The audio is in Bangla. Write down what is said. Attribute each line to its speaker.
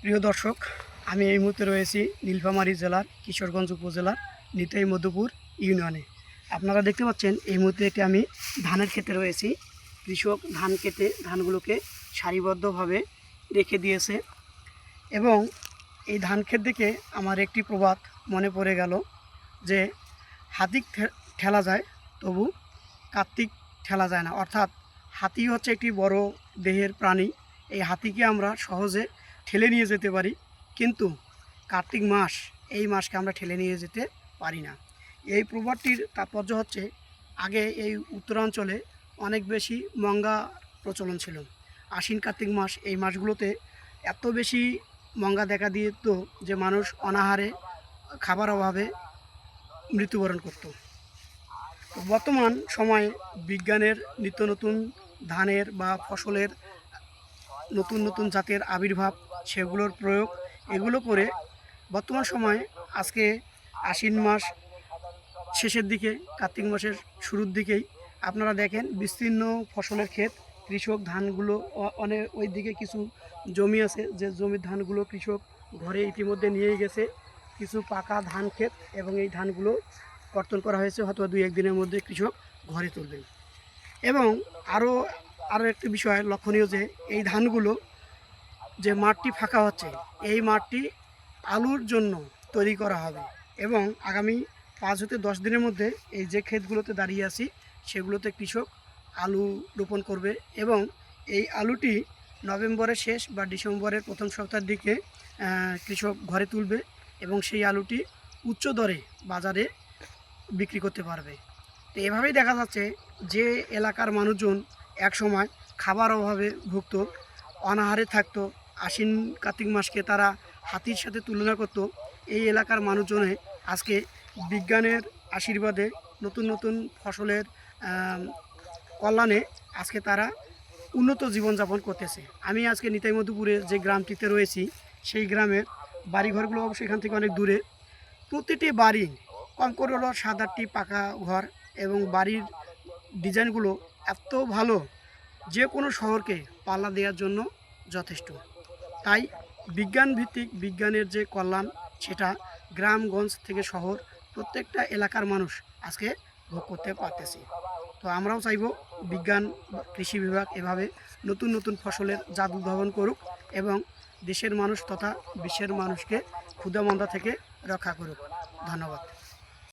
Speaker 1: প্রিয় দর্শক, আমি এই মুহূর্তে রয়েছি নীলফামারী জেলার কিশোরগঞ্জ উপজেলার নিতাই মধুপুর ইউনিয়নে। আপনারা দেখতে পাচ্ছেন, এই মুহূর্তে একটি আমি ধানের ক্ষেতে রয়েছি। কৃষক ধান কেটে ধানগুলোকে সারিবদ্ধভাবে রেখে দিয়েছে এবং এই ধান ক্ষেত দেখে আমার একটি প্রবাদ মনে পড়ে গেল যে হাতি ঠে- ঠেলা যায়, তবু কার্তিক ঠেলা যায় না। অর্থাৎ হাতি হচ্ছে একটি বড় দেহের প্রাণী। এই হাতিকে আমরা সহজে ঠেলে নিয়ে যেতে পারি, কিন্তু কার্তিক মাস, এই মাসকে আমরা ঠেলে নিয়ে যেতে পারি না। এই প্রবাদটির তাৎপর্য হচ্ছে, আগে এই উত্তরাঞ্চলে অনেক বেশি মঙ্গা প্রচলন ছিল। আশ্বিন কার্তিক মাস, এই মাসগুলোতে এত বেশি মঙ্গা দেখা দিত যে মানুষ অনাহারে খাবার অভাবে মৃত্যুবরণ করত। বর্তমান সময়ে বিজ্ঞানের নিত্য নতুন ধানের বা ফসলের নতুন নতুন জাতের আবির্ভাব, সেগুলোর প্রয়োগ, এগুলো করে বর্তমান সময়ে আজকে আশ্বিন মাস, শেষের দিকে, কার্তিক মাসের শুরুর দিকেই আপনারা দেখেন বিস্তীর্ণ ফসলের ক্ষেত, কৃষক ধানগুলো অনেক ওই দিকে কিছু জমি আছে, যে জমির ধানগুলো কৃষক ঘরে ইতিমধ্যে নিয়ে গেছে। কিছু পাকা ধান ক্ষেত এবং এই ধানগুলো কর্তন করা হয়েছে, হয়তো দুই একদিনের মধ্যে কৃষক ঘরে তুলবেন। এবং আরও আরও একটি বিষয় লক্ষণীয় যে এই ধানগুলো যে মাঠটি ফাঁকা হচ্ছে, এই মাঠটি আলুর জন্য তৈরি করা হবে এবং আগামী পাঁচ হতে দশ দিনের মধ্যে এই যে ক্ষেতগুলোতে দাঁড়িয়ে আছি, সেগুলোতে কৃষক আলু রোপণ করবে এবং এই আলুটি নভেম্বরের শেষ বা ডিসেম্বরের প্রথম সপ্তাহের দিকে কৃষক ঘরে তুলবে এবং সেই আলুটি উচ্চ দরে বাজারে বিক্রি করতে পারবে। তো এভাবেই দেখা যাচ্ছে যে এলাকার মানুষজন একসময় খাবার অভাবে ভুগত, অনাহারে থাকতো, আশ্বিন কার্তিক মাসকে তারা হাতির সাথে তুলনা করতো। এই এলাকার মানুষজনে আজকে বিজ্ঞানের আশীর্বাদে নতুন নতুন ফসলের কল্যাণে আজকে তারা উন্নত জীবনযাপন করতেছে। আমি আজকে নিতাই মধুপুরে যে গ্রামটিতে রয়েছি, সেই গ্রামের বাড়িঘরগুলো অবশ্যই এখান থেকে অনেক দূরে। প্রতিটি বাড়ি কম করে হলো সাত আটটি পাকা ঘর এবং বাড়ির ডিজাইনগুলো এত ভালো যে কোনো শহরকে পাল্লা দেওয়ার জন্য যথেষ্ট। তাই বিজ্ঞান ভিত্তিক বিজ্ঞানের যে কল্যাণ, সেটা গ্রামগঞ্জ থেকে শহর প্রত্যেকটা এলাকার মানুষ আজকে ভোগ করতে পারতেছে। তো আমরাও চাইব বিজ্ঞান, কৃষি বিভাগ এভাবে নতুন নতুন ফসলের জাত উদ্ভাবন করুক এবং দেশের মানুষ তথা বিশ্বের মানুষকে ক্ষুদামন্দা থেকে রক্ষা করুক। ধন্যবাদ।